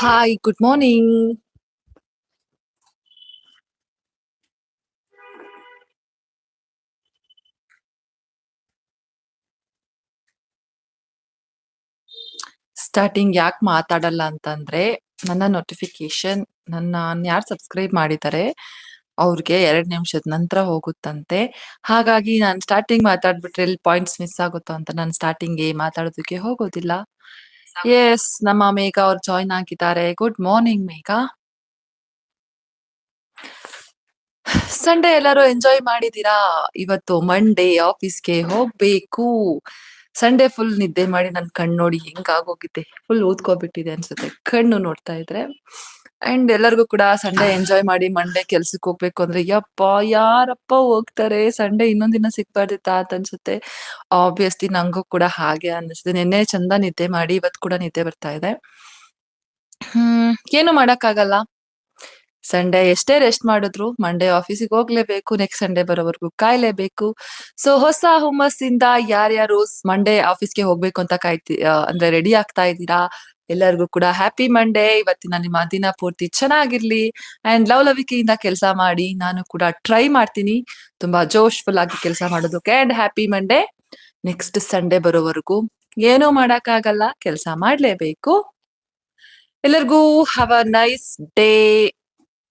Hi, good morning. Starting ಯಾಕೆ ಮಾತಾಡಲ್ಲ ಅಂತಂದ್ರೆ ನನ್ನ ನೋಟಿಫಿಕೇಶನ್ ನನ್ನ ಯಾರು ಸಬ್ಸ್ಕ್ರೈಬ್ ಮಾಡಿದ್ದಾರೆ ಅವ್ರಿಗೆ ಎರಡ್ ನಿಮಿಷದ ನಂತರ ಹೋಗುತ್ತಂತೆ ಹಾಗಾಗಿ ನಾನು ಸ್ಟಾರ್ಟಿಂಗ್ ಮಾತಾಡ್ಬಿಟ್ರೆ ಇಲ್ಲಿ ಪಾಯಿಂಟ್ಸ್ ಮಿಸ್ ಆಗುತ್ತೋ ಅಂತ ನಾನು ಸ್ಟಾರ್ಟಿಂಗ್ ಮಾತಾಡೋದಕ್ಕೆ ಹೋಗೋದಿಲ್ಲ ಎಸ್ ನಮ್ಮ ಮೇಘ ಅವ್ರು ಜಾಯ್ನ್ ಆಗಿದ್ದಾರೆ ಗುಡ್ ಮಾರ್ನಿಂಗ್ ಮೇಘ ಸಂಡೇ ಎಲ್ಲರೂ ಎಂಜಾಯ್ ಮಾಡಿದೀರಾ ಇವತ್ತು ಮಂಡೇ ಆಫೀಸ್ಗೆ ಹೋಗ್ಬೇಕು. ಸಂಡೇ ಫುಲ್ ನಿದ್ದೆ ಮಾಡಿ ನನ್ ಕಣ್ಣು ನೋಡಿ ಹೆಂಗಾಗೋಗಿದೆ ಫುಲ್ ಊದ್ಕೋಬಿಟ್ಟಿದೆ ಅನ್ಸುತ್ತೆ. ಕಣ್ಣು ನೋಡ್ತಾ ಇದ್ರೆ. ಅಂಡ್ ಎಲ್ಲರಿಗೂ ಕೂಡ ಸಂಡೇ ಎಂಜಾಯ್ ಮಾಡಿ ಮಂಡೇ ಕೆಲ್ಸಕ್ಕೆ ಹೋಗ್ಬೇಕು ಅಂದ್ರೆ, ಯಪ್ಪ, ಯಾರಪ್ಪ ಹೋಗ್ತಾರೆ? ಸಂಡೇ ಇನ್ನೊಂದ್ ದಿನ ಸಿಗ್ಬಾರ್ದಿತ್ತಾ ಅಂತ ಅನ್ಸುತ್ತೆ. ಆಬ್ವಿಯಸ್ಲಿ ನಂಗೂ ಕೂಡ ಹಾಗೆ ಅನ್ಸುತ್ತೆ. ನಿನ್ನೆ ಚಂದ ನಿದ್ದೆ ಮಾಡಿ ಇವತ್ ಕೂಡ ನಿದ್ದೆ ಬರ್ತಾ ಇದೆ. ಹ್ಮ್, ಏನು ಮಾಡಕ್ಕಾಗಲ್ಲ. ಸಂಡೇ ಎಷ್ಟೇ ರೆಸ್ಟ್ ಮಾಡಿದ್ರು ಮಂಡೇ ಆಫೀಸಿಗೆ ಹೋಗ್ಲೇಬೇಕು ನೆಕ್ಸ್ಟ್ ಸಂಡೇ ಬರೋವರೆಗೂ ಕಾಯ್ಲೇಬೇಕು. ಸೊ ಹೊಸ ಹುಮ್ಮಸ್ಸಿಂದ ಯಾರ್ಯಾರು ಮಂಡೇ ಆಫೀಸ್ಗೆ ಹೋಗ್ಬೇಕು ಅಂತ ಕಾಯ್ತಿ ಅಂದ್ರೆ ರೆಡಿ ಆಗ್ತಾ ಇದ್ದೀರಾ? ಎಲ್ಲರಿಗೂ ಕೂಡ ಹ್ಯಾಪಿ ಮಂಡೇ ಇವತ್ತಿನ ನಿಮ್ಮ ದಿನ ಪೂರ್ತಿ ಚೆನ್ನಾಗಿರ್ಲಿ. ಅಂಡ್ ಲವಲವಿಕೆಯಿಂದ ಕೆಲಸ ಮಾಡಿ ನಾನು ಕೂಡ ಟ್ರೈ ಮಾಡ್ತೀನಿ. ತುಂಬಾ ಜೋಶ್ಫುಲ್ ಆಗಿ ಕೆಲಸ ಮಾಡೋದಕ್ಕೆ. And happy Monday next Sunday ಬರೋವರೆಗೂ ಏನೂ ಮಾಡಕ್ಕಾಗಲ್ಲ. ಕೆಲಸ ಮಾಡ್ಲೇಬೇಕು. ಎಲ್ಲರಿಗೂ have a nice day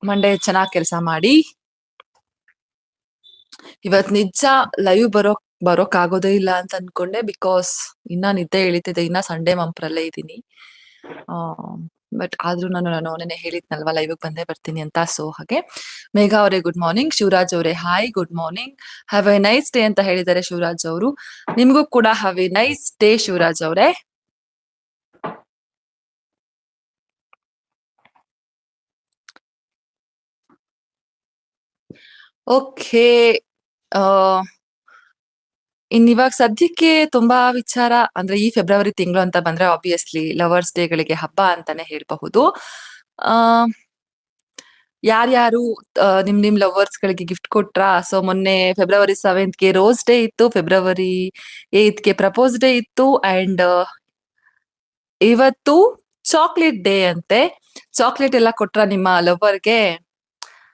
Monday ಚೆನ್ನಾಗಿ ಕೆಲಸ ಮಾಡಿ. ಇವತ್ ನಿಜ ಲೈವ್ ಬರೋ ಬರೋಕ್ ಆಗೋದೇ ಇಲ್ಲ ಅಂತ ಅನ್ಕೊಂಡೆ ಬಿಕಾಸ್ ಇನ್ನ ನಿದ್ದೆ ಇಳಿತಿದೆ. ಇನ್ನ ಸಂಡೇ ಮಂಪ್ರಲ್ಲೇ ಇದ್ದೀನಿ. ಬಟ್ ಆದ್ರೂ ನಾನು ನಾನು ನೆನೆ ಹೇಳಿದ್ನಲ್ವಾ ಲೈವ್ ಬಂದೇ ಬರ್ತೀನಿ ಅಂತ ಸೊ ಹಾಗೆ. ಮೇಘಾ ಅವರೇ ಗುಡ್ ಮಾರ್ನಿಂಗ್ ಶಿವರಾಜ್ ಅವರೇ hi good morning have a nice day ಅಂತ ಹೇಳಿದ್ದಾರೆ ಶಿವರಾಜ್ ಅವರು. ನಿಮಗೂ ಕೂಡ have a nice day Shivraj ಅವರೇ. ಓಕೆ ಇನ್ ಇವಾಗ ಸದ್ಯಕ್ಕೆ ತುಂಬಾ ವಿಚಾರ ಅಂದ್ರೆ ಈ ಫೆಬ್ರವರಿ ತಿಂಗಳು ಅಂತ ಬಂದ್ರೆ ಆಬ್ವಿಯಸ್ಲಿ ಲವರ್ಸ್ ಡೇ ಗಳಿಗೆ ಹಬ್ಬ ಅಂತಾನೆ ಹೇಳ್ಬಹುದು. ಆ, ಯಾರ್ಯಾರು ನಿಮ್ ನಿಮ್ ಲವರ್ಸ್ ಗಳಿಗೆ ಗಿಫ್ಟ್ ಕೊಟ್ರಾ? ಸೊ ಮೊನ್ನೆ ಫೆಬ್ರವರಿ ಸೆವೆಂತ್ಗೆ ರೋಸ್ ಡೇ ಇತ್ತು ಫೆಬ್ರವರಿ ಏತ್ಗೆ ಪ್ರಪೋಸ್ ಡೇ ಇತ್ತು ಅಂಡ್ ಇವತ್ತು ಚಾಕ್ಲೇಟ್ ಡೇ ಅಂತೆ. ಚಾಕ್ಲೇಟ್ ಎಲ್ಲ ಕೊಟ್ರ ನಿಮ್ಮ ಲವರ್ಗೆ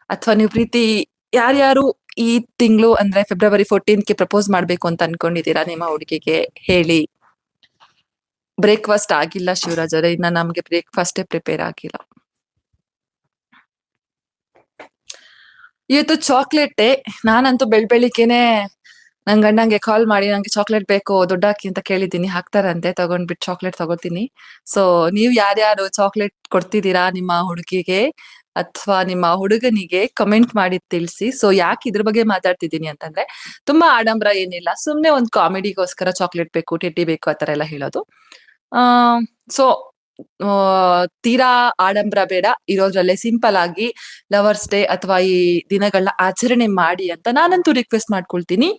ಅಥವಾ ನೀವು ಪ್ರೀತಿ, ಯಾರ್ಯಾರು ಈ ತಿಂಗಳು ಅಂದ್ರೆ ಫೆಬ್ರವರಿ ಫೋರ್ಟೀನ್ಗೆ ಪ್ರಪೋಸ್ ಮಾಡ್ಬೇಕು ಅಂತ ಅನ್ಕೊಂಡಿದ್ದೀರಾ ನಿಮ್ಮ ಹುಡುಗಿಗೆ? ಹೇಳಿ. ಬ್ರೇಕ್ಫಾಸ್ಟ್ ಆಗಿಲ್ಲ ಶಿವರಾಜ್ ಅವರೇ ಇನ್ನ ನಮ್ಗೆ ಬ್ರೇಕ್ಫಾಸ್ಟೇ ಪ್ರಿಪೇರ್ ಆಗಿಲ್ಲ. ಇವತ್ತು ಚಾಕ್ಲೇಟ್ ನಾನಂತೂ ಬೆಳ್ ಬೆಳಿಗ್ಗೆನೆ ನನ್ ಗಂಡಂಗೆ ಕಾಲ್ ಮಾಡಿ ನಂಗೆ ಚಾಕ್ಲೇಟ್ ಬೇಕು, ದೊಡ್ಡಾಕಿ ಅಂತ ಕೇಳಿದ್ದೀನಿ, ಹಾಕ್ತಾರಂತೆ, ತಗೊಂಡ್ಬಿಟ್ಟು ಚಾಕ್ಲೇಟ್ ತಗೋತೀನಿ ಸೊ ನೀವ್ ಯಾರ್ಯಾರು ಚಾಕ್ಲೇಟ್ ಕೊಡ್ತಿದ್ದೀರಾ ನಿಮ್ಮ ಹುಡುಗಿಗೆ? ಅಥವಾ ನಿಮ್ಮ ಹುಡುಗನಿಗೆ ಕಮೆಂಟ್ ಮಾಡಿ ತಿಳಿಸಿ. ಸೊ ಯಾಕೆ ಇದ್ರ ಬಗ್ಗೆ ಮಾತಾಡ್ತಿದ್ದೀನಿ ಅಂತಂದ್ರೆ, ತುಂಬಾ ಆಡಂಬರ ಏನಿಲ್ಲ. ಸುಮ್ನೆ ಒಂದ್ ಕಾಮಿಡಿಗೋಸ್ಕರ ಚಾಕ್ಲೇಟ್ ಬೇಕು ಟೆಡ್ಡಿ ಬೇಕು ಆತರ ಎಲ್ಲ ಹೇಳೋದು. ಆ ಸೊ ತೀರಾ ಆಡಂಬರ ಬೇಡ. ಇರೋದ್ರಲ್ಲೇ ಸಿಂಪಲ್ ಆಗಿ ಲವರ್ಸ್ ಡೇ ಅಥವಾ ಈ ದಿನಗಳನ್ನ ಆಚರಣೆ ಮಾಡಿ ಅಂತ ನಾನಂತೂ ರಿಕ್ವೆಸ್ಟ್ ಮಾಡ್ಕೊಳ್ತೀನಿ.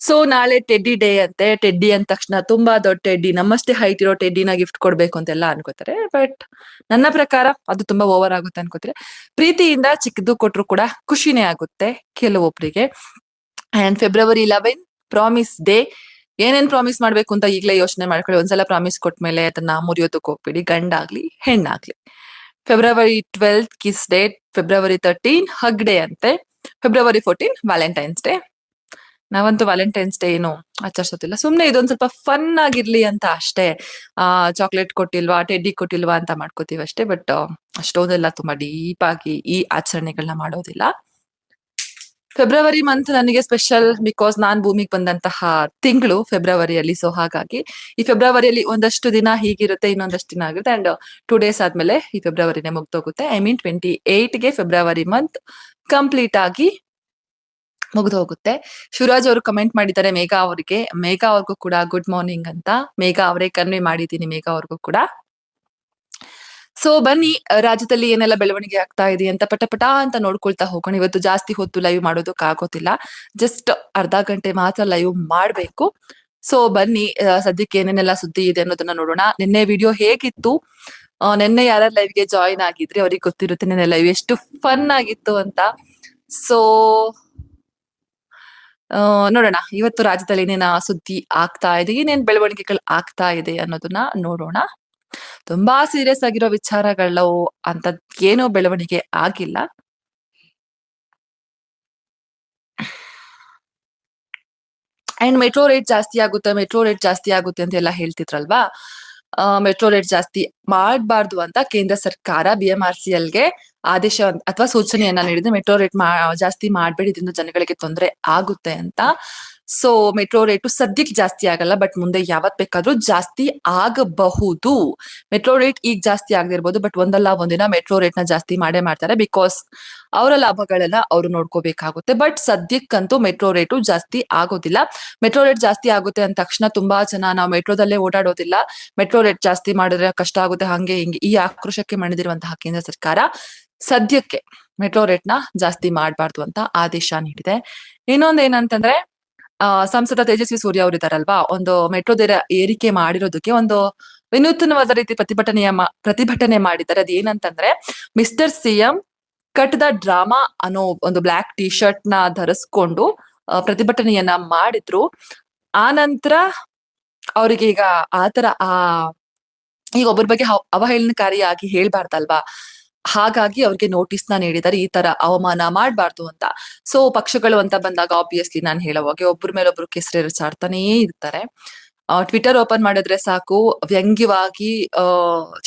ಸೊ ನಾಳೆ ಟೆಡ್ಡಿ ಡೇ ಅಂತೆ. ಟೆಡ್ಡಿ ಅಂದ ತಕ್ಷಣ ತುಂಬಾ ದೊಡ್ಡ ಟೆಡ್ಡಿ ನಮ್ಮಷ್ಟೇ ಹೈಟ್ ಇರೋ ಟೆಡ್ಡಿನ ಗಿಫ್ಟ್ ಕೊಡ್ಬೇಕು ಅಂತೆಲ್ಲ ಅನ್ಕೋತಾರೆ. ಬಟ್ ನನ್ನ ಪ್ರಕಾರ ಅದು ತುಂಬಾ ಓವರ್ ಆಗುತ್ತೆ ಅನ್ಕೋತಾರೆ. ಪ್ರೀತಿಯಿಂದ ಚಿಕ್ಕದು ಕೊಟ್ರು ಕೂಡ ಖುಷಿನೇ ಆಗುತ್ತೆ ಕೆಲವೊಬ್ರಿಗೆ. And February eleven promise day ಏನೇನ್ ಪ್ರಾಮಿಸ್ ಮಾಡ್ಬೇಕು ಅಂತ ಈಗಲೇ ಯೋಚನೆ ಮಾಡ್ಕೊಳ್ಳಿ. ಒಂದ್ಸಲ ಪ್ರಾಮಿಸ್ ಕೊಟ್ಮೇಲೆ ಅದನ್ನ ಮುರಿಯೋದಕ್ಕೆ ಹೋಗ್ಬೇಡಿ. ಗಂಡಾಗ್ಲಿ, ಹೆಣ್ಣಾಗ್ಲಿ. February twelfth kiss day February thirteen hug day ಅಂತೆ. ಫೆಬ್ರವರಿ ಫೋರ್ಟೀನ್ ವ್ಯಾಲೆಂಟೈನ್ಸ್ ಡೇ ನಾವಂತೂ ವ್ಯಾಲೆಂಟೈನ್ಸ್ ಡೇ ಏನು ಆಚರಿಸೋದಿಲ್ಲ. ಸುಮ್ನೆ ಇದೊಂದ್ ಸ್ವಲ್ಪ ಫನ್ ಆಗಿರ್ಲಿ ಅಂತ ಅಷ್ಟೇ. ಆ ಚಾಕ್ಲೇಟ್ ಕೊಟ್ಟಿಲ್ವಾ ಟೆಡ್ಡಿ ಕೊಟ್ಟಿಲ್ವಾ ಅಂತ ಮಾಡ್ಕೋತೀವಿ ಅಷ್ಟೇ ಬಟ್ ಅಷ್ಟೊಂದೆಲ್ಲ ತುಂಬಾ ಡೀಪ್ ಆಗಿ ಈ ಆಚರಣೆಗಳನ್ನ ಮಾಡೋದಿಲ್ಲ. ಫೆಬ್ರವರಿ ಮಂತ್ ನನಗೆ ಸ್ಪೆಷಲ್ ಬಿಕಾಸ್ ನಾನ್ ಭೂಮಿಗೆ ಬಂದಂತಹ ತಿಂಗಳು ಫೆಬ್ರವರಿಯಲ್ಲಿ ಸೊ ಹಾಗಾಗಿ ಈ ಫೆಬ್ರವರಿಯಲ್ಲಿ ಒಂದಷ್ಟು ದಿನ ಹೀಗಿರುತ್ತೆ, ಇನ್ನೊಂದಷ್ಟು ದಿನ ಆಗಿರುತ್ತೆ ಅಂಡ್ ಟೂ ಡೇಸ್ ಆದ್ಮೇಲೆ ಈ ಫೆಬ್ರವರಿನೇ ಮುಗ್ದೋಗುತ್ತೆ. ಐ ಮೀನ್ ಟ್ವೆಂಟಿ ಗೆ ಫೆಬ್ರವರಿ ಮಂತ್ ಕಂಪ್ಲೀಟ್ ಆಗಿ ಮುಗ್ದು ಹೋಗುತ್ತೆ. ಶಿವರಾಜ್ ಅವರು ಕಮೆಂಟ್ ಮಾಡಿದ್ದಾರೆ ಮೇಘಾ ಅವರಿಗೆ. ಮೇಘಾ ಅವ್ರಿಗೂ ಕೂಡ ಗುಡ್ ಮಾರ್ನಿಂಗ್ ಅಂತ. ಮೇಘಾ ಅವರೇ ಕನ್ವೆ ಮಾಡಿದ್ದೀನಿ ಮೇಘಾ ಅವ್ರಿಗೂ ಕೂಡ. ಸೊ ಬನ್ನಿ, ರಾಜ್ಯದಲ್ಲಿ ಏನೆಲ್ಲ ಬೆಳವಣಿಗೆ ಆಗ್ತಾ ಇದೆ ಅಂತ ಪಟ ಪಟ ಅಂತ ನೋಡ್ಕೊಳ್ತಾ ಹೋಗೋಣ. ಇವತ್ತು ಜಾಸ್ತಿ ಹೊತ್ತು ಲೈವ್ ಮಾಡೋದಕ್ಕೆ ಆಗೋದಿಲ್ಲ. ಜಸ್ಟ್ ಅರ್ಧ ಗಂಟೆ ಮಾತ್ರ ಲೈವ್ ಮಾಡಬೇಕು. ಸೊ ಬನ್ನಿ ಸದ್ಯಕ್ಕೆ ಏನೇನೆಲ್ಲ ಸುದ್ದಿ ಇದೆ ಅನ್ನೋದನ್ನ ನೋಡೋಣ. ನಿನ್ನೆ ವಿಡಿಯೋ ಹೇಗಿತ್ತು? ನಿನ್ನೆ ಯಾರ ಗೆ ಜಾಯಿನ್ ಆಗಿದ್ರಿ ಅವ್ರಿಗೆ ಗೊತ್ತಿರುತ್ತೆ ನಿನ್ನೆ ಲೈವ್ ಎಷ್ಟು ಫನ್ ಆಗಿತ್ತು ಅಂತ. ಸೊ ನೋಡೋಣ, ಇವತ್ತು ರಾಜ್ಯದಲ್ಲಿ ಏನೇನ ಸುದ್ದಿ ಆಗ್ತಾ ಇದೆ, ಏನೇನ್ ಬೆಳವಣಿಗೆಗಳು ಆಗ್ತಾ ಇದೆ ಅನ್ನೋದನ್ನ ನೋಡೋಣ. ತುಂಬಾ ಸೀರಿಯಸ್ ಆಗಿರೋ ವಿಚಾರಗಳು ಅಂತ ಏನೋ ಬೆಳವಣಿಗೆ ಆಗಿಲ್ಲ. ಅಂಡ್ ಮೆಟ್ರೋ ರೇಟ್ ಜಾಸ್ತಿ ಆಗುತ್ತೆ ಮೆಟ್ರೋ ರೇಟ್ ಜಾಸ್ತಿ ಆಗುತ್ತೆ ಅಂತ ಎಲ್ಲ ಹೇಳ್ತಿದ್ರಲ್ವಾ? ಮೆಟ್ರೋ ರೇಟ್ ಜಾಸ್ತಿ ಮಾಡಬಾರ್ದು ಅಂತ ಕೇಂದ್ರ ಸರ್ಕಾರ ಬಿ ಎಂ ಆರ್ ಸಿ ಎಲ್ಗೆ ಆದೇಶ ಅಥವಾ ಸೂಚನೆಯನ್ನ ನೀಡಿದ್ರೆ ಮೆಟ್ರೋ ರೇಟ್ ಜಾಸ್ತಿ ಮಾಡಬೇಡಿ ಇದರಿಂದ ಜನಗಳಿಗೆ ತೊಂದರೆ ಆಗುತ್ತೆ ಅಂತ. ಸೊ ಮೆಟ್ರೋ ರೇಟು ಸದ್ಯಕ್ಕೆ ಜಾಸ್ತಿ ಆಗಲ್ಲ ಬಟ್ ಮುಂದೆ ಯಾವತ್ ಬೇಕಾದ್ರೂ ಜಾಸ್ತಿ ಆಗಬಹುದು. ಮೆಟ್ರೋ ರೇಟ್ ಈಗ ಜಾಸ್ತಿ ಆಗದಿರ್ಬೋದು ಬಟ್ ಒಂದಲ್ಲ ಒಂದಿನ ಮೆಟ್ರೋ ರೇಟ್ನ ಜಾಸ್ತಿ ಮಾಡೇ ಮಾಡ್ತಾರೆ ಬಿಕಾಸ್ ಅವರ ಲಾಭಗಳೆಲ್ಲ ಅವರು ನೋಡ್ಕೋಬೇಕಾಗುತ್ತೆ. ಬಟ್ ಸದ್ಯಕ್ಕಂತೂ ಮೆಟ್ರೋ ರೇಟು ಜಾಸ್ತಿ ಆಗೋದಿಲ್ಲ. ಮೆಟ್ರೋ ರೇಟ್ ಜಾಸ್ತಿ ಆಗುತ್ತೆ ಅಂದ ತಕ್ಷಣ ತುಂಬಾ ಜನ ನಾವು ಮೆಟ್ರೋದಲ್ಲೇ ಓಡಾಡೋದಿಲ್ಲ. ಮೆಟ್ರೋ ರೇಟ್ ಜಾಸ್ತಿ ಮಾಡಿದ್ರೆ ಕಷ್ಟ ಆಗುತ್ತೆ ಹಂಗೆ ಹಿಂಗೆ ಈ ಆಕ್ರೋಶಕ್ಕೆ ಮಣಿದಿರುವಂತಹ ಕೇಂದ್ರ ಸರ್ಕಾರ. ಸದ್ಯಕ್ಕೆ ಮೆಟ್ರೋ ರೇಟ್ನ ಜಾಸ್ತಿ ಮಾಡಬಾರ್ದು ಅಂತ ಆದೇಶ ನೀಡಿದೆ. ಇನ್ನೊಂದ್ ಏನಂತಂದ್ರೆ ಸಂಸದ ತೇಜಸ್ವಿ ಸೂರ್ಯ ಅವರು ಇದಾರಲ್ವಾ ಒಂದು ಮೆಟ್ರೋ ದರ ಏರಿಕೆ ಮಾಡಿರೋದಕ್ಕೆ ಒಂದು ವಿನೂತನವಾದ ರೀತಿ ಪ್ರತಿಭಟನೆಯ ಪ್ರತಿಭಟನೆ ಮಾಡಿದ್ದಾರೆ. ಅದೇನಂತಂದ್ರೆ, mister CM cut the drama ಅನ್ನೋ ಒಂದು ಬ್ಲಾಕ್ ಟಿ ಶರ್ಟ್ನ ಧರಿಸ್ಕೊಂಡು ಪ್ರತಿಭಟನೆಯನ್ನ ಮಾಡಿದ್ರು. ಆ ನಂತರ ಅವ್ರಿಗೆ ಈಗ ಆತರ, ಆ, ಈಗ ಒಬ್ಬರ ಬಗ್ಗೆ ಅವಹೇಳನಕಾರಿಯಾಗಿ ಹೇಳ್ಬಾರ್ದಲ್ವಾ? ಹಾಗಾಗಿ ಅವ್ರಿಗೆ ನೋಟಿಸ್ನ ನೀಡಿದ್ದಾರೆ ಈ ತರ ಅವಮಾನ ಮಾಡಬಾರ್ದು ಅಂತ. ಸೊ ಪಕ್ಷಗಳು ಅಂತ ಬಂದಾಗ ಆಬ್ವಿಯಸ್ಲಿ ನಾನು ಹೇಳೋವಾಗೆ ಒಬ್ಬರ ಮೇಲೆ ಒಬ್ರು ಕೆಸರು ಚಾಡ್ತಾನೇ ಇರ್ತಾರೆ. ಟ್ವಿಟರ್ ಓಪನ್ ಮಾಡಿದ್ರೆ ಸಾಕು. ವ್ಯಂಗ್ಯವಾಗಿ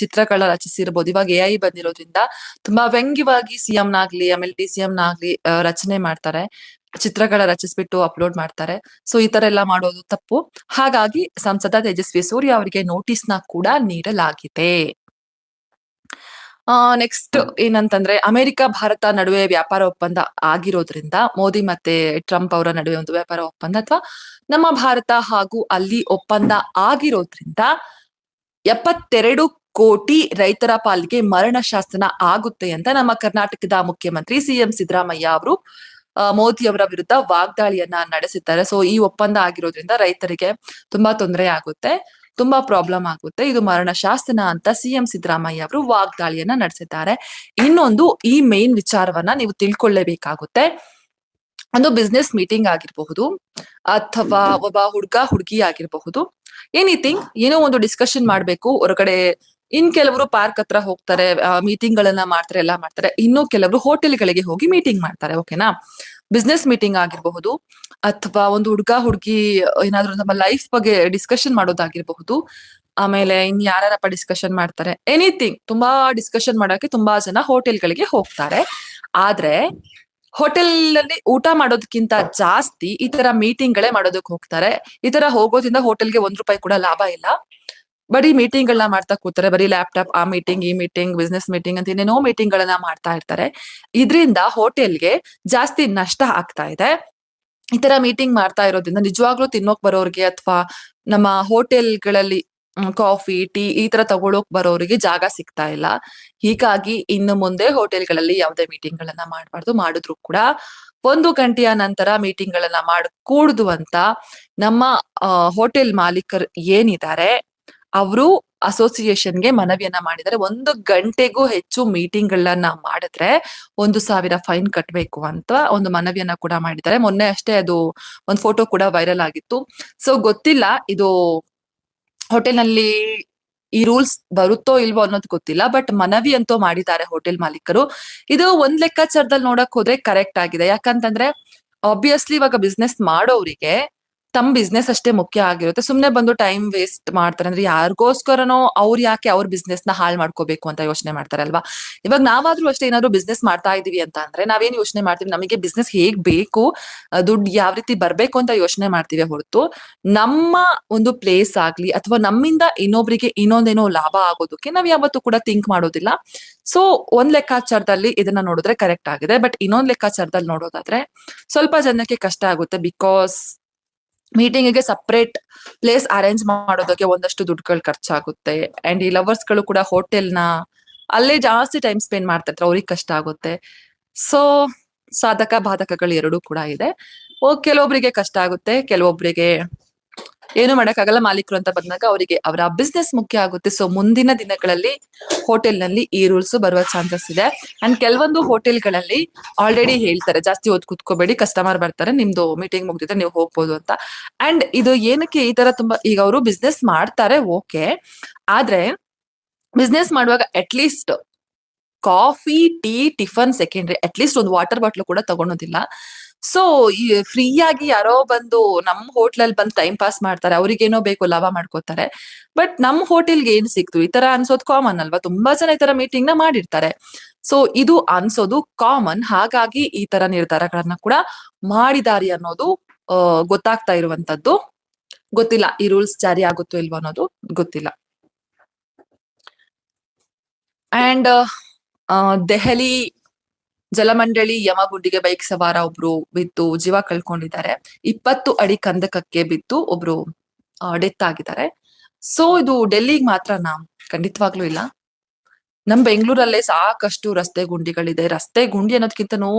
ಚಿತ್ರಗಳ ರಚಿಸಿರ್ಬೋದು. ಇವಾಗ ಎ ಐ ಬಂದಿರೋದ್ರಿಂದ ತುಂಬಾ ವ್ಯಂಗ್ಯವಾಗಿ ಸಿಎಂ ನಾಗ್ಲಿ ಆಮೇಲೆ ಡಿ ಸಿಎಂ ನಾಗ್ಲಿ ರಚನೆ ಮಾಡ್ತಾರೆ. ಚಿತ್ರಗಳ ರಚಿಸ್ಬಿಟ್ಟು ಅಪ್ಲೋಡ್ ಮಾಡ್ತಾರೆ. ಸೊ ಈ ತರ ಎಲ್ಲ ಮಾಡೋದು ತಪ್ಪು. ಹಾಗಾಗಿ ಸಂಸದ ತೇಜಸ್ವಿ ಸೂರ್ಯ ಅವರಿಗೆ ನೋಟಿಸ್ನ ಕೂಡ ನೀಡಲಾಗಿದೆ. ನೆಕ್ಸ್ಟ್ ಏನಂತಂದ್ರೆ ಅಮೆರಿಕ, ಭಾರತ ನಡುವೆ ವ್ಯಾಪಾರ ಒಪ್ಪಂದ ಆಗಿರೋದ್ರಿಂದ ಮೋದಿ ಮತ್ತೆ ಟ್ರಂಪ್ ಅವರ ನಡುವೆ ಒಂದು ವ್ಯಾಪಾರ ಒಪ್ಪಂದ ಅಥವಾ ನಮ್ಮ ಭಾರತ ಹಾಗೂ ಅಲ್ಲಿ ಒಪ್ಪಂದ ಆಗಿರೋದ್ರಿಂದ ಎಪ್ಪತ್ತೆರಡು ಕೋಟಿ ರೈತರ ಪಾಲಿಗೆ ಮರಣ ಶಾಸನ ಆಗುತ್ತೆ ಅಂತ ನಮ್ಮ ಕರ್ನಾಟಕದ ಮುಖ್ಯಮಂತ್ರಿ ಸಿಎಂ ಸಿದ್ದರಾಮಯ್ಯ ಅವರು ಮೋದಿ ಅವರ ವಿರುದ್ಧ ವಾಗ್ದಾಳಿಯನ್ನ ನಡೆಸಿದ್ದಾರೆ. ಸೊ ಈ ಒಪ್ಪಂದ ಆಗಿರೋದ್ರಿಂದ ರೈತರಿಗೆ ತುಂಬಾ ತೊಂದರೆ ಆಗುತ್ತೆ. ತುಂಬಾ ಪ್ರಾಬ್ಲಮ್ ಆಗುತ್ತೆ. ಇದು ಮರಣ ಶಾಸನ ಅಂತ ಸಿಎಂ ಸಿದ್ದರಾಮಯ್ಯ ಅವರು ವಾಗ್ದಾಳಿಯನ್ನ ನಡೆಸಿದ್ದಾರೆ. ಇನ್ನೊಂದು ಈ ಮೇನ್ ವಿಚಾರವನ್ನ ನೀವು ತಿಳ್ಕೊಳ್ಳೇಬೇಕಾಗುತ್ತೆ. ಒಂದು ಬಿಸ್ನೆಸ್ ಮೀಟಿಂಗ್ ಆಗಿರಬಹುದು ಅಥವಾ ಒಬ್ಬ ಹುಡುಗ ಹುಡುಗಿ ಆಗಿರಬಹುದು. ಎನಿಥಿಂಗ್ ಏನೋ ಒಂದು ಡಿಸ್ಕಷನ್ ಮಾಡ್ಬೇಕು ಹೊರಗಡೆ ಇನ್ ಕೆಲವರು ಪಾರ್ಕ್ ಹತ್ರ ಹೋಗ್ತಾರೆ ಮೀಟಿಂಗ್ ಗಳನ್ನ ಮಾಡ್ತಾರೆ ಎಲ್ಲ ಮಾಡ್ತಾರೆ. ಇನ್ನು ಕೆಲವರು ಹೋಟೆಲ್ಗಳಿಗೆ ಹೋಗಿ ಮೀಟಿಂಗ್ ಮಾಡ್ತಾರೆ ಓಕೆನಾ ಬಿಸ್ನೆಸ್ ಮೀಟಿಂಗ್ ಆಗಿರಬಹುದು ಅಥವಾ ಒಂದು ಹುಡುಗ, ಹುಡುಗಿ, ಏನಾದ್ರು ನಮ್ಮ ಲೈಫ್ ಬಗ್ಗೆ ಡಿಸ್ಕಷನ್ ಮಾಡೋದಾಗಿರಬಹುದು. ಆಮೇಲೆ ಇನ್ ಯಾರ್ಯಾರಪ್ಪ ಡಿಸ್ಕಷನ್ ಮಾಡ್ತಾರೆ? ಎನಿಥಿಂಗ್ ತುಂಬಾ ಡಿಸ್ಕಷನ್ ಮಾಡೋಕೆ ತುಂಬಾ ಜನ ಹೋಟೆಲ್ಗಳಿಗೆ ಹೋಗ್ತಾರೆ. ಆದ್ರೆ ಹೋಟೆಲ್ ಅಲ್ಲಿ ಊಟ ಮಾಡೋದಕ್ಕಿಂತ ಜಾಸ್ತಿ ಈ ತರ ಮೀಟಿಂಗ್ ಗಳೇ ಮಾಡೋದಕ್ಕೆ ಹೋಗ್ತಾರೆ. ಈ ತರ ಹೋಗೋದ್ರಿಂದ ಹೋಟೆಲ್ಗೆ ಒಂದ್ ರೂಪಾಯಿ ಕೂಡ ಲಾಭ ಇಲ್ಲ. ಬರೀ ಮೀಟಿಂಗ್ ಗಳನ್ನ ಮಾಡ್ತಾ ಕೂತಾರೆ, ಬರೀ ಲ್ಯಾಪ್ಟಾಪ್, ಆ ಮೀಟಿಂಗ್, ಈ ಮೀಟಿಂಗ್ ಬಿಸ್ನೆಸ್ ಮೀಟಿಂಗ್ ಅಂತ ಏನೇನೋ ಮೀಟಿಂಗ್ ಗಳನ್ನ ಮಾಡ್ತಾ ಇರ್ತಾರೆ. ಇದರಿಂದ ಹೋಟೆಲ್ಗೆ ಜಾಸ್ತಿ ನಷ್ಟ ಆಗ್ತಾ ಇದೆ. ಈ ತರ ಮೀಟಿಂಗ್ ಮಾಡ್ತಾ ಇರೋದ್ರಿಂದ ನಿಜವಾಗ್ಲೂ ತಿನ್ನೋಕ್ ಬರೋರಿಗೆ ಅಥವಾ ನಮ್ಮ ಹೋಟೆಲ್ಗಳಲ್ಲಿ ಕಾಫಿ, ಟೀ ಈ ತರ ತಗೊಳಕ್ ಬರೋರಿಗೆ ಜಾಗ ಸಿಗ್ತಾ ಇಲ್ಲ. ಹೀಗಾಗಿ ಇನ್ನು ಮುಂದೆ ಹೋಟೆಲ್ಗಳಲ್ಲಿ ಯಾವುದೇ ಮೀಟಿಂಗ್ ಗಳನ್ನ ಮಾಡಬಾರ್ದು, ಮಾಡಿದ್ರು ಕೂಡ ಒಂದು ಗಂಟೆಯ ನಂತರ ಮೀಟಿಂಗ್ ಗಳನ್ನ ಮಾಡಕೂಡ್ದು ಅಂತ ನಮ್ಮ ಹೋಟೆಲ್ ಮಾಲೀಕರು ಏನಿದ್ದಾರೆ ಅವರು ಅಸೋಸಿಯೇಷನ್ಗೆ ಮನವಿಯನ್ನ ಮಾಡಿದರೆ ಒಂದು ಗಂಟೆಗೂ ಹೆಚ್ಚು ಮೀಟಿಂಗ್ ಗಳನ್ನ ಮಾಡಿದ್ರೆ ಒಂದು ಸಾವಿರ ಫೈನ್ ಕಟ್ಟಬೇಕು ಅಂತ ಒಂದು ಮನವಿಯನ್ನ ಕೂಡ ಮಾಡಿದ್ದಾರೆ. ಮೊನ್ನೆ ಅಷ್ಟೇ ಅದು ಒಂದು ಫೋಟೋ ಕೂಡ ವೈರಲ್ ಆಗಿತ್ತು. ಸೊ ಗೊತ್ತಿಲ್ಲ ಇದು ಹೋಟೆಲ್ನಲ್ಲಿ ಈ ರೂಲ್ಸ್ ಬರುತ್ತೋ ಇಲ್ವೋ ಅನ್ನೋದು ಗೊತ್ತಿಲ್ಲ ಬಟ್ ಮನವಿ ಅಂತೂ ಮಾಡಿದ್ದಾರೆ ಹೋಟೆಲ್ ಮಾಲೀಕರು. ಇದು ಒಂದ್ ಲೆಕ್ಕಾಚಾರದಲ್ಲಿ ನೋಡಕ್ ಹೋದ್ರೆ ಕರೆಕ್ಟ್ ಆಗಿದೆ. ಯಾಕಂತಂದ್ರೆ ಆಬ್ವಿಯಸ್ಲಿ ಇವಾಗ ಬಿಸ್ನೆಸ್ ಮಾಡೋರಿಗೆ ತಮ್ಮ ಬಿಸ್ನೆಸ್ ಅಷ್ಟೇ ಮುಖ್ಯ ಆಗಿರುತ್ತೆ. ಸುಮ್ನೆ ಬಂದು ಟೈಮ್ ವೇಸ್ಟ್ ಮಾಡ್ತಾರೆ. ಅಂದ್ರೆ ಯಾರಿಗೋಸ್ಕರನೋ ಅವ್ರು ಯಾಕೆ ಅವ್ರ ಬಿಸ್ನೆಸ್ನ ಹಾಳು ಮಾಡ್ಕೋಬೇಕು ಅಂತ ಯೋಚನೆ ಮಾಡ್ತಾರೆ ಅಲ್ವಾ? ಇವಾಗ ನಾವಾದ್ರೂ ಅಷ್ಟೇ ಏನಾದ್ರು ಬಿಸ್ನೆಸ್ ಮಾಡ್ತಾ ಇದೀವಿ ಅಂತ ಅಂದ್ರೆ ನಾವೇನ್ ಯೋಚನೆ ಮಾಡ್ತೀವಿ? ನಮಗೆ ಬಿಸ್ನೆಸ್ ಹೇಗ್ ಬೇಕು ದುಡ್ಡು ಯಾವ ರೀತಿ ಬರ್ಬೇಕು ಅಂತ ಯೋಚನೆ ಮಾಡ್ತೀವಿ ಹೊರತು ನಮ್ಮ ಒಂದು ಪ್ಲೇಸ್ ಆಗ್ಲಿ ಅಥವಾ ನಮ್ಮಿಂದ ಇನ್ನೊಬ್ರಿಗೆ ಇನ್ನೊಂದೇನೋ ಲಾಭ ಆಗೋದಕ್ಕೆ ನಾವ್ ಯಾವತ್ತೂ ಕೂಡ ಥಿಂಕ್ ಮಾಡೋದಿಲ್ಲ. ಸೊ ಒಂದ್ ಲೆಕ್ಕಾಚಾರದಲ್ಲಿ ಇದನ್ನ ನೋಡಿದ್ರೆ ಕರೆಕ್ಟ್ ಆಗಿದೆ. ಬಟ್ ಇನ್ನೊಂದ್ ಲೆಕ್ಕಾಚಾರದಲ್ಲಿ ನೋಡೋದಾದ್ರೆ ಸ್ವಲ್ಪ ಜನಕ್ಕೆ ಕಷ್ಟ ಆಗುತ್ತೆ ಬಿಕಾಸ್ ಮೀಟಿಂಗಿಗೆ ಸಪ್ರೇಟ್ ಪ್ಲೇಸ್ ಅರೇಂಜ್ ಮಾಡೋದಕ್ಕೆ ಒಂದಷ್ಟು ದುಡ್ಡುಗಳು ಖರ್ಚಾಗುತ್ತೆ. ಅಂಡ್ ಈ ಲವರ್ಸ್ಗಳು ಕೂಡ ಹೋಟೆಲ್ನ ಅಲ್ಲೇ ಜಾಸ್ತಿ ಟೈಮ್ ಸ್ಪೆಂಡ್ ಮಾಡ್ತಾ ಇರ್ತಾರೆ ಅವ್ರಿಗೆ ಕಷ್ಟ ಆಗುತ್ತೆ. ಸೊ ಸಾಧಕ, ಬಾಧಕಗಳು ಎರಡೂ ಕೂಡ ಇದೆ. ಕೆಲವೊಬ್ಬರಿಗೆ ಕಷ್ಟ ಆಗುತ್ತೆ ಕೆಲವೊಬ್ಬರಿಗೆ ಏನು ಮಾಡಕ್ಕಾಗಲ್ಲ ಮಾಲೀಕರು ಅಂತ ಬಂದಾಗ ಅವರಿಗೆ ಅವರ ಬಿಸ್ನೆಸ್ ಮುಖ್ಯ ಆಗುತ್ತೆ. ಸೊ ಮುಂದಿನ ದಿನಗಳಲ್ಲಿ ಹೋಟೆಲ್ನಲ್ಲಿ ಈ ರೂಲ್ಸ್ ಬರುವ ಚಾನ್ಸಸ್ ಇದೆ. ಅಂಡ್ ಕೆಲವೊಂದು ಹೋಟೆಲ್ಗಳಲ್ಲಿ ಆಲ್ರೆಡಿ ಹೇಳ್ತಾರೆ, ಜಾಸ್ತಿ ಹೊತ್ತು ಕುತ್ಕೋಬೇಡಿ ಕಸ್ಟಮರ್ ಬರ್ತಾರೆ, ನಿಮ್ದು ಮೀಟಿಂಗ್ ಮುಗ್ದಿದ್ರೆ ನೀವು ಹೋಗ್ಬೋದು ಅಂತ. ಅಂಡ್ ಇದು ಏನಕ್ಕೆ ಈ ತರ ತುಂಬಾ, ಈಗ ಅವರು ಬಿಸ್ನೆಸ್ ಮಾಡ್ತಾರೆ ಓಕೆ ಆದ್ರೆ ಬಿಸ್ನೆಸ್ ಮಾಡುವಾಗ at least coffee tea tiffin secondary at least ಒಂದು ವಾಟರ್ ಬಾಟ್ಲು ಕೂಡ ತಗೊಳೋದಿಲ್ಲ. ಸೊ ಈ ಫ್ರೀ ಆಗಿ ಯಾರೋ ಬಂದು ನಮ್ ಹೋಟ್ಲಲ್ಲಿ ಬಂದು ಟೈಮ್ ಪಾಸ್ ಮಾಡ್ತಾರೆ, ಅವ್ರಿಗೇನೋ ಬೇಕು, ಲಾಭ ಮಾಡ್ಕೋತಾರೆ. ಬಟ್ ನಮ್ ಹೋಟೆಲ್ಗೆ ಏನ್ ಸಿಕ್ತು ಈ ತರ ಅನ್ಸೋದು ಕಾಮನ್ ಅಲ್ವಾ? ತುಂಬಾ ಜನ ಈ ತರ ಮೀಟಿಂಗ್ನ ಮಾಡಿರ್ತಾರೆ. ಸೊ ಇದು ಅನ್ಸೋದು ಕಾಮನ್ ಹಾಗಾಗಿ ಈ ತರ ನಿರ್ಧಾರಗಳನ್ನ ಕೂಡ ಮಾಡಿದಾರಿ ಅನ್ನೋದು ಗೊತ್ತಾಗ್ತಾ ಇರುವಂತದ್ದು. ಗೊತ್ತಿಲ್ಲ, ಈ ರೂಲ್ಸ್ ಜಾರಿ ಆಗುತ್ತೋ ಇಲ್ವೋ ಅನ್ನೋದು ಗೊತ್ತಿಲ್ಲ. ಅಂಡ್ ದೆಹಲಿ ಜಲಮಂಡಳಿ ಯಮಗುಂಡಿಗೆ ಬೈಕ್ ಸವಾರ ಒಬ್ರು ಬಿದ್ದು ಜೀವ ಕಳ್ಕೊಂಡಿದ್ದಾರೆ. ಇಪ್ಪತ್ತು ಅಡಿ ಕಂದಕಕ್ಕೆ ಬಿದ್ದು ಒಬ್ರು ಡೆತ್ ಆಗಿದ್ದಾರೆ. ಸೊ ಇದು ಡೆಲ್ಲಿಗೆ ಮಾತ್ರನಾ ಖಂಡಿತವಾಗ್ಲೂ ಇಲ್ಲ. ನಮ್ ಬೆಂಗಳೂರಲ್ಲೇ ಸಾಕಷ್ಟು ರಸ್ತೆ ಗುಂಡಿಗಳಿದೆ. ರಸ್ತೆ ಗುಂಡಿ ಅನ್ನೋದ್ಕಿಂತನೂ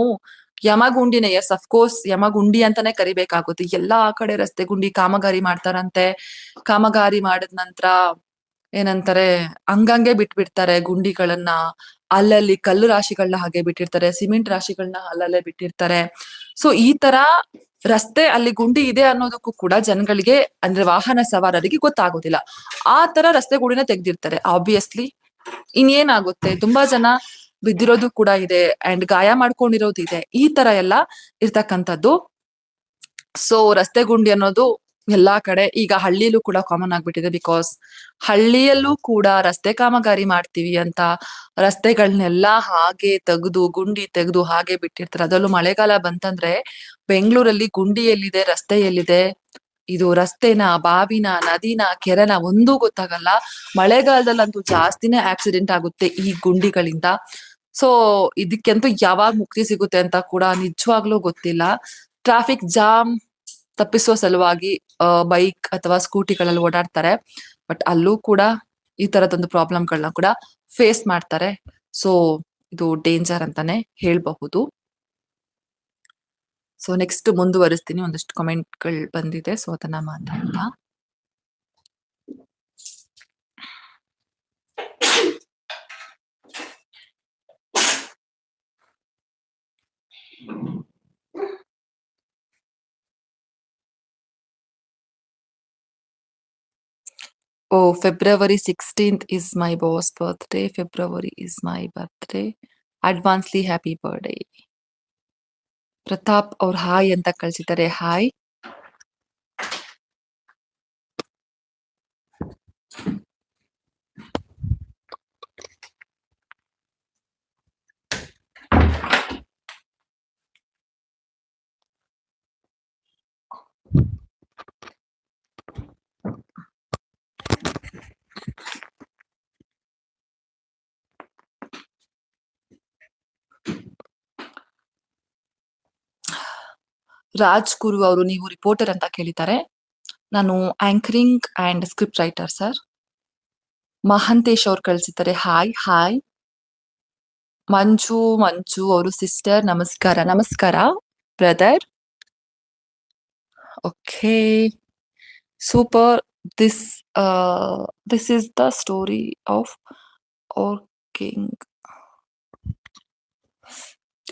ಯಮಗುಂಡಿನೇ ಎಸ್ ಅಫ್ಕೋರ್ಸ್ ಯಮಗುಂಡಿ ಅಂತಾನೆ ಕರಿಬೇಕಾಗುತ್ತೆ. ಎಲ್ಲಾ ಕಡೆ ರಸ್ತೆ ಗುಂಡಿ ಕಾಮಗಾರಿ ಮಾಡ್ತಾರಂತೆ. ಕಾಮಗಾರಿ ಮಾಡಿದ ನಂತರ ಏನಂತಾರೆ ಹಂಗಂಗೆ ಬಿಟ್ಬಿಡ್ತಾರೆ ಗುಂಡಿಗಳನ್ನ. ಅಲ್ಲಲ್ಲಿ ಕಲ್ಲು ರಾಶಿಗಳನ್ನ ಹಾಗೆ ಬಿಟ್ಟಿರ್ತಾರೆ, ಸಿಮೆಂಟ್ ರಾಶಿಗಳನ್ನ ಅಲ್ಲಲ್ಲೇ ಬಿಟ್ಟಿರ್ತಾರೆ. ಸೊ ಈ ತರ ರಸ್ತೆ ಅಲ್ಲಿ ಗುಂಡಿ ಇದೆ ಅನ್ನೋದಕ್ಕೂ ಕೂಡ ಜನಗಳಿಗೆ, ಅಂದ್ರೆ ವಾಹನ ಸವಾರರಿಗೆ ಗೊತ್ತಾಗೋದಿಲ್ಲ. ಆ ತರ ರಸ್ತೆ ಗುಡಿನ ತೆಗ್ದಿರ್ತಾರೆ ಆಬ್ವಿಯಸ್ಲಿ ಇನ್ನೇನಾಗುತ್ತೆ? ತುಂಬಾ ಜನ ಬಿದ್ದಿರೋದು ಕೂಡ ಇದೆ ಅಂಡ್ ಗಾಯ ಮಾಡ್ಕೊಂಡಿರೋದು ಇದೆ. ಈ ತರ ಎಲ್ಲ ಇರ್ತಕ್ಕಂಥದ್ದು. ಸೊ ರಸ್ತೆ ಗುಂಡಿ ಅನ್ನೋದು ಎಲ್ಲಾ ಕಡೆ ಈಗ ಹಳ್ಳಿಲೂ ಕೂಡ ಕಾಮನ್ ಆಗ್ಬಿಟ್ಟಿದೆ ಬಿಕಾಸ್ ಹಳ್ಳಿಯಲ್ಲೂ ಕೂಡ ರಸ್ತೆ ಕಾಮಗಾರಿ ಮಾಡ್ತೀವಿ ಅಂತ ರಸ್ತೆಗಳನ್ನೆಲ್ಲ ಹಾಗೆ ತೆಗೆದು, ಗುಂಡಿ ತೆಗೆದು ಹಾಗೆ ಬಿಟ್ಟಿರ್ತಾರೆ. ಅದರಲ್ಲೂ ಮಳೆಗಾಲ ಬಂತಂದ್ರೆ ಬೆಂಗಳೂರಲ್ಲಿ ಗುಂಡಿ ಎಲ್ಲಿದೆ, ರಸ್ತೆ ಎಲ್ಲಿದೆ? ಇದು ರಸ್ತೆನ, ಬಾವಿನ, ನದಿನ, ಕೆರೆನ ಒಂದೂ ಗೊತ್ತಾಗಲ್ಲ. ಮಳೆಗಾಲದಲ್ಲಂತೂ ಜಾಸ್ತಿನೇ ಆಕ್ಸಿಡೆಂಟ್ ಆಗುತ್ತೆ ಈ ಗುಂಡಿಗಳಿಂದ. ಸೊ ಇದಕ್ಕಂತೂ ಯಾವಾಗ ಮುಕ್ತಿ ಸಿಗುತ್ತೆ ಅಂತ ಕೂಡ ನಿಜವಾಗ್ಲೂ ಗೊತ್ತಿಲ್ಲ. ಟ್ರಾಫಿಕ್ ಜಾಮ್ ತಪ್ಪಿಸುವ ಸಲುವಾಗಿ ಬೈಕ್ ಅಥವಾ ಸ್ಕೂಟಿಗಳಲ್ಲಿ ಓಡಾಡ್ತಾರೆ. ಬಟ್ ಅಲ್ಲೂ ಕೂಡ ಈ ತರದೊಂದು ಪ್ರಾಬ್ಲಮ್ಗಳನ್ನ ಕೂಡ ಫೇಸ್ ಮಾಡ್ತಾರೆ. ಸೊ ಇದು ಡೇಂಜರ್ ಅಂತಾನೆ ಹೇಳ್ಬಹುದು. ಸೊ ನೆಕ್ಸ್ಟ್ ಮುಂದುವರಿಸ್ತೀನಿ. ಒಂದಷ್ಟು ಕಮೆಂಟ್ಗಳು ಬಂದಿದೆ. ಸೊ ಅದನ್ನ ಮಾತಾಡ್ತಾ. Oh, February 16th is my boss birthday. February is my birthday. Advancely happy birthday Pratap ಅವ್ರು ಹಾಯ್ ಅಂತ ಕಳ್ಸಿದ್ದಾರೆ ಹಾಯ್ ರಾಜ್ ಗುರು ಅವರು ನೀವು ರಿಪೋರ್ಟರ್ ಅಂತ ಕೇಳಿದ್ದಾರೆ. ನಾನು anchoring and script writer sir Mahantesh ಅವ್ರು ಕಳಿಸಿದ್ದಾರೆ. ಹಾಯ್ ಹಾಯ್ ಮಂಜು ಮಂಜು ಅವರು ಸಿಸ್ಟರ್ ನಮಸ್ಕಾರ. ನಮಸ್ಕಾರ brother okay super this this is the story of king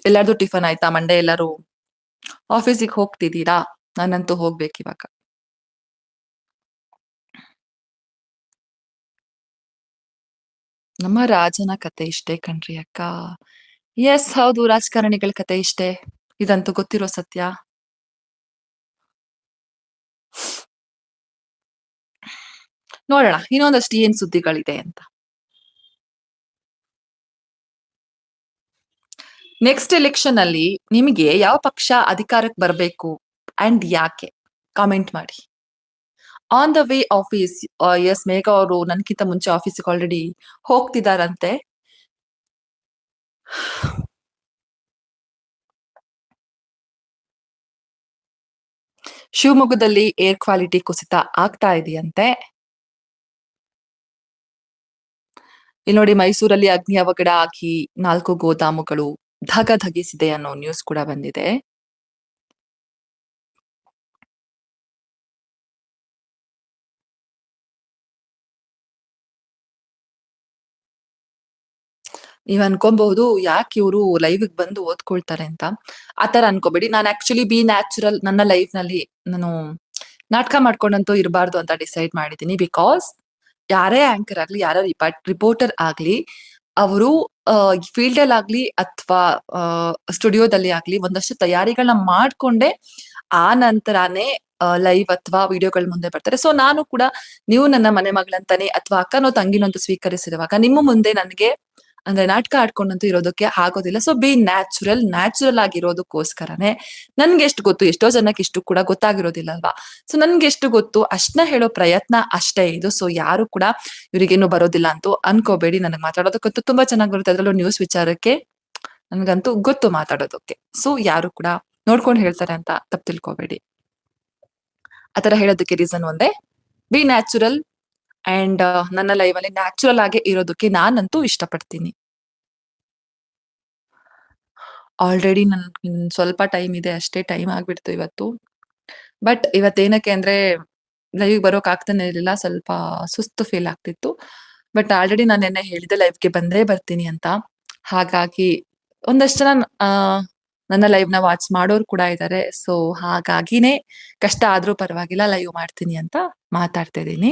ಎಲ್ಲಾರ್ದು ಟಿಫನ್ ಆಯ್ತಾ? ಮಂಡೆ ಎಲ್ಲರೂ? ಆಫೀಸಿಗೆ ಹೋಗ್ತಿದ್ದೀರಾ? ನಾನಂತೂ ಹೋಗ್ಬೇಕಿವಾಗ. ನಮ್ಮ ರಾಜನ ಕತೆ ಇಷ್ಟೇ ಕಣ್ರಿ ಅಕ್ಕ. ಎಸ್ ಹೌದು, ರಾಜಕಾರಣಿಗಳ ಕತೆ ಇಷ್ಟೇ. ಇದಂತೂ ಗೊತ್ತಿರೋ ಸತ್ಯ. ನೋಡೋಣ, ಇನ್ನೊಂದಷ್ಟು ಏನ್ ಸುದ್ದಿಗಳಿದೆ ಅಂತ. ನೆಕ್ಸ್ಟ್ ಎಲೆಕ್ಷನ್ ಅಲ್ಲಿ ನಿಮಗೆ ಯಾವ ಪಕ್ಷ ಅಧಿಕಾರಕ್ಕೆ ಬರಬೇಕು ಅಂಡ್ ಯಾಕೆ? ಕಾಮೆಂಟ್ ಮಾಡಿ. On the way office yes Megha ಅವರು ನನ್ಕಿಂತ ಮುಂಚೆ ಆಫೀಸ್ಗೆ ಆಲ್ರೆಡಿ ಹೋಗ್ತಿದಾರಂತೆ. ಶಿವಮೊಗ್ಗದಲ್ಲಿ ಏರ್ ಕ್ವಾಲಿಟಿ ಕುಸಿತ ಆಗ್ತಾ ಇದೆಯಂತೆ. ಇಲ್ಲಿ ನೋಡಿ ಮೈಸೂರಲ್ಲಿ ಅಗ್ನಿ ಅವಘಡ ಆಗಿ ನಾಲ್ಕು ಗೋದಾಮುಗಳು ಧಗ ಧಗಿಸಿದೆ ಅನ್ನೋ ನ್ಯೂಸ್ ಕೂಡ ಬಂದಿದೆ. ನೀವ್ ಅನ್ಕೊಬಹುದು ಯಾಕೆ ಇವರು ಲೈವ್ ಬಂದು ಓದ್ಕೊಳ್ತಾರೆ ಅಂತ. ಆತರ ಅನ್ಕೋಬೇಡಿ. ನಾನು ಆಕ್ಚುಲಿ ಬಿ ನ್ಯಾಚುರಲ್ ನನ್ನ ಲೈಫ್ನಲ್ಲಿ ನಾನು ನಾಟಕ ಮಾಡ್ಕೊಂಡಂತೂ ಇರಬಾರ್ದು ಅಂತ ಡಿಸೈಡ್ ಮಾಡಿದ್ದೀನಿ ಬಿಕಾಸ್ ಯಾರೇ ಆಂಕರ್ ಆಗ್ಲಿ, ಯಾರ ರಿಪಾರ್ಟ್ ರಿಪೋರ್ಟರ್ ಆಗ್ಲಿ, ಅವರು ಫೀಲ್ಡ್ ಅಲ್ಲಿ ಆಗ್ಲಿ ಅಥವಾ ಸ್ಟುಡಿಯೋದಲ್ಲಿ ಆಗ್ಲಿ ಒಂದಷ್ಟು ತಯಾರಿಗಳನ್ನ ಮಾಡ್ಕೊಂಡೆ, ಆ ನಂತರನೇ ಲೈವ್ ಅಥವಾ ವಿಡಿಯೋಗಳ ಮುಂದೆ ಬರ್ತಾರೆ. ಸೊ, ನಾನು ಕೂಡ, ನೀವು ನನ್ನ ಮನೆ ಮಗಳಂತಾನೆ ಅಥವಾ ಅಕ್ಕನೋ ತಂಗಿನೋ ಅಂತ ಸ್ವೀಕರಿಸಿರುವಾಗ, ನಿಮ್ಮ ಮುಂದೆ ನನ್ಗೆ ಅಂದ್ರೆ ನಾಟಕ ಆಡ್ಕೊಂಡಂತೂ ಇರೋದಕ್ಕೆ ಆಗೋದಿಲ್ಲ. ಸೊ ಬಿ ನ್ಯಾಚುರಲ್, ನ್ಯಾಚುರಲ್ ಆಗಿರೋದಕ್ಕೋಸ್ಕರನೇ ನನ್ಗೆಷ್ಟು ಗೊತ್ತು ಎಷ್ಟೋ ಜನಕ್ಕೆ ಇಷ್ಟು ಕೂಡ ಗೊತ್ತಾಗಿರೋದಿಲ್ಲ ಅಲ್ವಾ? ಸೊ ನನ್ಗೆಷ್ಟು ಗೊತ್ತು ಅಷ್ಟನ್ನ ಹೇಳೋ ಪ್ರಯತ್ನ ಅಷ್ಟೇ ಇದು. ಸೊ ಯಾರು ಕೂಡ ಇವ್ರಿಗೇನು ಬರೋದಿಲ್ಲ ಅಂತೂ ಅನ್ಕೋಬೇಡಿ. ನನಗೆ ಮಾತಾಡೋದಕ್ಕಂತೂ ತುಂಬಾ ಚೆನ್ನಾಗಿ ಬರುತ್ತೆ. ಅದರಲ್ಲೂ ನ್ಯೂಸ್ ವಿಚಾರಕ್ಕೆ ನನ್ಗಂತೂ ಗೊತ್ತು ಮಾತಾಡೋದಕ್ಕೆ. ಸೊ ಯಾರು ಕೂಡ ನೋಡ್ಕೊಂಡು ಹೇಳ್ತಾರೆ ಅಂತ ತಪ್ಪು ತಿಳ್ಕೋಬೇಡಿ. ಆತರ ತರ ಹೇಳೋದಕ್ಕೆ ರೀಸನ್ ಒಂದೇ ಬಿ ನ್ಯಾಚುರಲ್ ಅಂಡ್ ನನ್ನ ಲೈಫಲ್ಲಿ ನ್ಯಾಚುರಲ್ ಆಗಿ ಇರೋದಕ್ಕೆ ನಾನಂತೂ ಇಷ್ಟಪಡ್ತೀನಿ. ಆಲ್ರೆಡಿ ನನ್ ಸ್ವಲ್ಪ ಟೈಮ್ ಇದೆ, ಅಷ್ಟೇ. ಟೈಮ್ ಆಗ್ಬಿಡ್ತು ಇವತ್ತು. ಬಟ್ ಇವತ್ತೇನಕ್ಕೆ ಅಂದ್ರೆ ಲೈವ್‌ಗೆ ಬರೋಕ್ ಆಗ್ತಾನೆ ಇರಲಿಲ್ಲ, ಸ್ವಲ್ಪ ಸುಸ್ತು ಫೀಲ್ ಆಗ್ತಿತ್ತು. ಬಟ್ ಆಲ್ರೆಡಿ ನಾನ್ ಹೇಳಿದ ಲೈವ್ ಲೈವ್‌ಗೆ ಬಂದ್ರೆ ಬರ್ತೀನಿ ಅಂತ. ಹಾಗಾಗಿ ಒಂದಷ್ಟು ಜನ ನನ್ನ ಲೈವ್ನ ವಾಚ್ ಮಾಡೋರು ಕೂಡ ಇದ್ದಾರೆ. ಸೊ ಹಾಗಾಗಿನೇ ಕಷ್ಟ ಆದ್ರೂ ಪರವಾಗಿಲ್ಲ ಲೈವ್ ಮಾಡ್ತೀನಿ ಅಂತ ಮಾತಾಡ್ತಾ ಇದೀನಿ.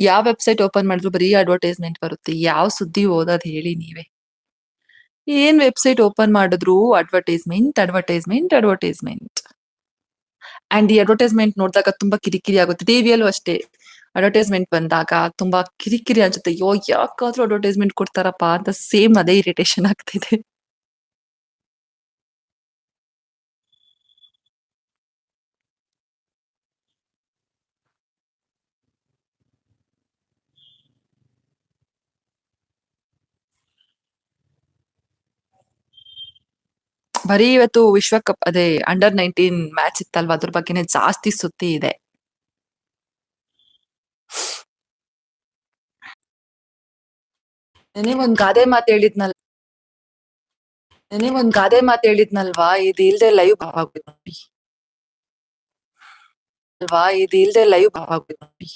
ಯಾವ್ ವೆಬ್ಸೈಟ್ ಓಪನ್ ಮಾಡಿದ್ರು ಬರೀ ಅಡ್ವರ್ಟೈಸ್‌ಮೆಂಟ್ ಬರುತ್ತೆ. ಯಾವ ಸುದ್ದಿ ಓದೋದ್ ಹೇಳಿ ನೀವೇ? ಏನ್ ವೆಬ್ಸೈಟ್ ಓಪನ್ ಮಾಡಿದ್ರು ಅಡ್ವರ್ಟೈಸ್‌ಮೆಂಟ್, ಅಡ್ವರ್ಟೈಸ್‌ಮೆಂಟ್, ಅಡ್ವರ್ಟೈಸ್‌ಮೆಂಟ್. ಅಂಡ್ ಈ ಅಡ್ವರ್ಟೈಸ್‌ಮೆಂಟ್ ನೋಡಿದಾಗ ತುಂಬಾ ಕಿರಿಕಿರಿ ಆಗುತ್ತೆ. ಟಿವಿಯಲ್ಲೂ ಅಷ್ಟೇ. ಅಡ್ವರ್ಟೈಸ್‌ಮೆಂಟ್ ಬಂದಾಗ ತುಂಬಾ ಕಿರಿಕಿರಿ ಅನ್ಸುತ್ತೆ. ಯೋ ಯಾಕಾದ್ರೂ ಅಡ್ವರ್ಟೈಸ್‌ಮೆಂಟ್ ಕೊಡ್ತಾರಪ್ಪ ಅಂತ ಸೇಮ್ ಅದೇ ಇರಿಟೇಷನ್ ಆಗ್ತಿದೆ. ಬರೀ ಇವತ್ತು ವಿಶ್ವಕಪ್, ಅದೇ ಅಂಡರ್ 19 ಮ್ಯಾಚ್ ಇತ್ತಲ್ವಾ ಅದ್ರ ಬಗ್ಗೆನೇ ಜಾಸ್ತಿ ಸುದ್ದಿ ಇದೆ. ಒಂದ್ ಗಾದೆ ಮಾತು ಹೇಳಿದ್ನಲ್ ಒಂದ್ ಗಾದೆ ಮಾತು ಹೇಳಿದ್ನಲ್ವಾ ಇದು ಇಲ್ದೆ ಲೈವ್ ಭಾವ ಅಲ್ವಾ ಇದು ಇಲ್ದೆ ಲೈವ್ ನೋಡಿ.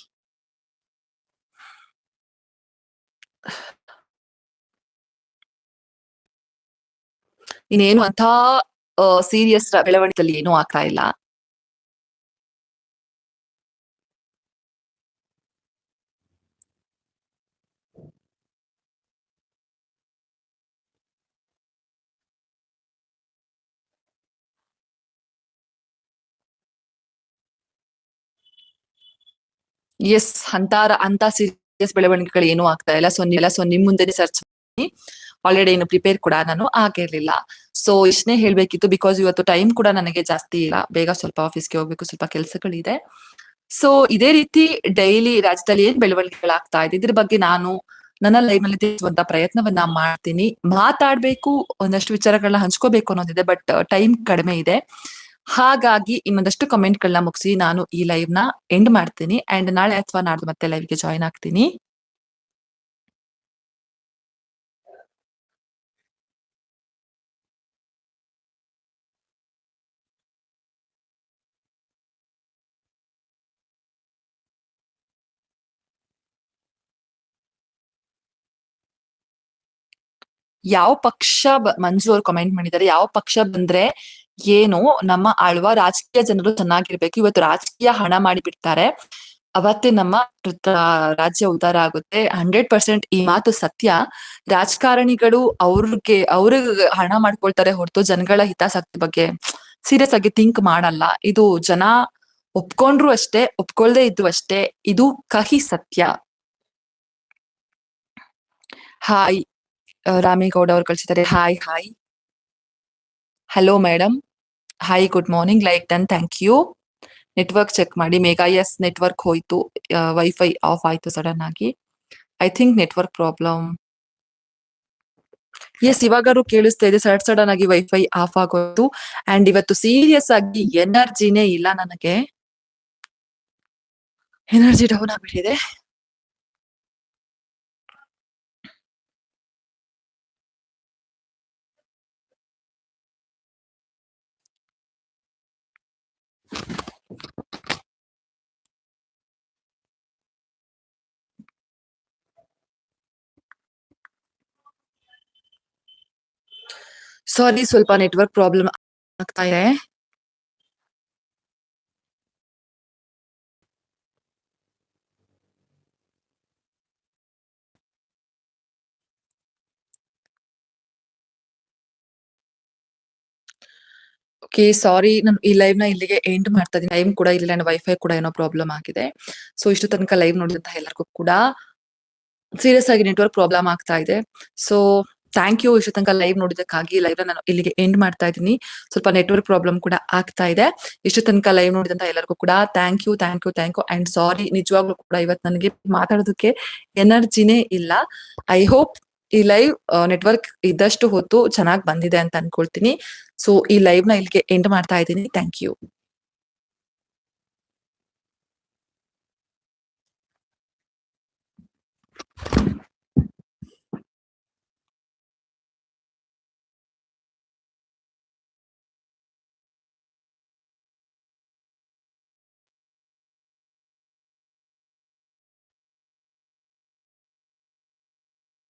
ಇನ್ನೇನು ಅಂಥ ಸೀರಿಯಸ್ ಬೆಳವಣಿಗೆಯಲ್ಲಿ ಏನೂ ಆಗ್ತಾ ಇಲ್ಲ. ಎಸ್ ಅಂತಾರ ಅಂತ ಸೀರಿಯಸ್ ಬೆಳವಣಿಗೆಗಳು ಏನೂ ಆಗ್ತಾ ಇಲ್ಲ. ಸೊ ನೀವೆಲ್ಲ ಸೊ ಮುಂದೆ ಸರ್ಚ್ ಮಾಡಿ ಆಲ್ರೆಡಿ ಏನು ಪ್ರಿಪೇರ್ ಕೂಡ ನಾನು ಆಗಿರ್ಲಿಲ್ಲ. ಸೊ ಇಷ್ಟನೇ ಹೇಳ್ಬೇಕಿತ್ತು ಬಿಕಾಸ್ ಇವತ್ತು ಟೈಮ್ ಕೂಡ ನನಗೆ ಜಾಸ್ತಿ ಇಲ್ಲ. ಬೇಗ ಸ್ವಲ್ಪ ಆಫೀಸ್‌ಗೆ ಹೋಗ್ಬೇಕು. ಸ್ವಲ್ಪ ಕೆಲಸಗಳಿದೆ ಸೊ ಇದೇ ರೀತಿ ಡೈಲಿ ರಾಜ್ಯದಲ್ಲಿ ಏನ್ ಬೆಳವಣಿಗೆಗಳಾಗ್ತಾ ಇದೆ ಇದ್ರ ಬಗ್ಗೆ ನಾನು ನನ್ನ ಲೈವ್‌ನಲ್ಲಿ ತಿಳಿಸುವಂತ ಪ್ರಯತ್ನವನ್ನ ಮಾಡ್ತೀನಿ. ಮಾತಾಡ್ಬೇಕು, ಒಂದಷ್ಟು ವಿಚಾರಗಳನ್ನ ಹಂಚ್ಕೋಬೇಕು ಅನ್ನೋದಿದೆ. ಬಟ್ ಟೈಮ್ ಕಡಿಮೆ ಇದೆ. ಹಾಗಾಗಿ ಇನ್ನೊಂದಷ್ಟು ಕಮೆಂಟ್‌ಗಳನ್ನ ಮುಗಿಸಿ ನಾನು ಈ ಲೈವ್ನ ಎಂಡ್ ಮಾಡ್ತೀನಿ. ಅಂಡ್ ನಾಳೆ ಅಥವಾ ನಾಡ್ದು ಮತ್ತೆ ಲೈವ್‌ಗೆ ಜಾಯಿನ್ ಆಗ್ತೀನಿ. ಯಾವ ಪಕ್ಷ ಮಂಜು ಅವ್ರು ಕಮೆಂಟ್ ಮಾಡಿದ್ದಾರೆ. ಯಾವ ಪಕ್ಷ ಬಂದ್ರೆ ಏನು ನಮ್ಮ ಆಳ್ವ ರಾಜಕೀಯ ಜನರು ಚೆನ್ನಾಗಿರ್ಬೇಕು. ಇವತ್ತು ರಾಜಕೀಯ ಹಣ ಮಾಡಿಬಿಡ್ತಾರೆ. ಅವತ್ತೇ ನಮ್ಮ ರಾಜ್ಯ ಉದ್ಧಾರ ಆಗುತ್ತೆ. 100% ಈ ಮಾತು ಸತ್ಯ. ರಾಜಕಾರಣಿಗಳು ಅವ್ರಿಗೆ ಅವ್ರಿಗೆ ಹಣ ಮಾಡ್ಕೊಳ್ತಾರೆ ಹೊರತು ಜನಗಳ ಹಿತಾಸಕ್ತಿ ಬಗ್ಗೆ ಸೀರಿಯಸ್ ಆಗಿ ಥಿಂಕ್ ಮಾಡಲ್ಲ. ಇದು ಜನ ಒಪ್ಕೊಂಡ್ರು ಅಷ್ಟೇ, ಒಪ್ಕೊಳ್ದೆ ಇದ್ರು ಅಷ್ಟೇ. ಇದು ಕಹಿ ಸತ್ಯ. ಹಾಯ್ ರಾಮೇಗೌಡ ಅವ್ರು ಕಳಿಸಿದ್ದಾರೆ hi, hi. Hello madam. Hi good morning like done thank you. Network check ಮಾಡಿ ಮೇಘಾ ಎಸ್ ನೆಟ್ವರ್ಕ್ ಹೋಯ್ತು. ವೈಫೈ ಆಫ್ ಆಯ್ತು ಸಡನ್ ಆಗಿ. I think network problem. Yes ಇವಾಗಾರು ಕೇಳಿಸ್ತಾ ಇದೆ ಸಡ್ ಸಡನ್ ಆಗಿ ವೈಫೈ ಆಫ್ ಆಗೋದು ಅಂಡ್ ಇವತ್ತು ಸೀರಿಯಸ್ ಆಗಿ ಎನರ್ಜಿನೇ ಇಲ್ಲ ನನಗೆ ಎನರ್ಜಿ ಡೌನ್ ಆಗ್ಬಿಟ್ಟಿದೆ ಸಾರಿ ಸ್ವಲ್ಪ ನೆಟ್ವರ್ಕ್ ಪ್ರಾಬ್ಲಮ್ ಆಗ್ತಾ ಇದೆ. ಓಕೆ ಸಾರಿ ನಾನು ಈ ಲೈವ್ನ ಇಲ್ಲಿಗೆ ಎಂಡ್ ಮಾಡ್ತಾ ಇದ್ದೀನಿ ಟೈಮ್ ಕೂಡ ಇಲ್ಲ ವೈಫೈ ಕೂಡ ಏನೋ ಪ್ರಾಬ್ಲಮ್ ಆಗಿದೆ. ಸೊ ಇಷ್ಟು ತನಕ ಲೈವ್ ನೋಡಿದಂತಹ ಎಲ್ಲರಿಗೂ ಕೂಡ ಸೀರಿಯಸ್ ಆಗಿ ನೆಟ್ವರ್ಕ್ ಪ್ರಾಬ್ಲಮ್ ಆಗ್ತಾ ಇದೆ. ಸೊ ಥ್ಯಾಂಕ್ ಯು ಇಷ್ಟು ತನಕ ಲೈವ್ ನೋಡಿದಕ್ಕಾಗಿ ಲೈವ್ ನಾನು ಇಲ್ಲಿಗೆ ಎಂಡ್ ಮಾಡ್ತಾ ಇದ್ದೀನಿ. ಸ್ವಲ್ಪ ನೆಟ್ವರ್ಕ್ ಪ್ರಾಬ್ಲಮ್ ಕೂಡ ಆಗ್ತಾ ಇದೆ. ಇಷ್ಟು ತನಕ ಲೈವ್ ನೋಡಿದಂತ ಎಲ್ಲರಿಗೂ ಕೂಡ thank you thank you thank you and sorry ನಿಜವಾಗ್ಲೂ ಕೂಡ ಇವತ್ತು ನನಗೆ ಮಾತಾಡೋದಕ್ಕೆ ಎನರ್ಜಿನೇ ಇಲ್ಲ. ಐ ಹೋಪ್ ಈ ಲೈವ್ ನೆಟ್ವರ್ಕ್ ಇದ್ದಷ್ಟು ಹೊತ್ತು ಚೆನ್ನಾಗಿ ಬಂದಿದೆ ಅಂತ ಅನ್ಕೊಳ್ತೀನಿ. ಸೊ ಈ ಲೈವ್ನ ಇಲ್ಲಿಗೆ ಎಂಡ್ ಮಾಡ್ತಾ ಇದ್ದೀನಿ. Thank you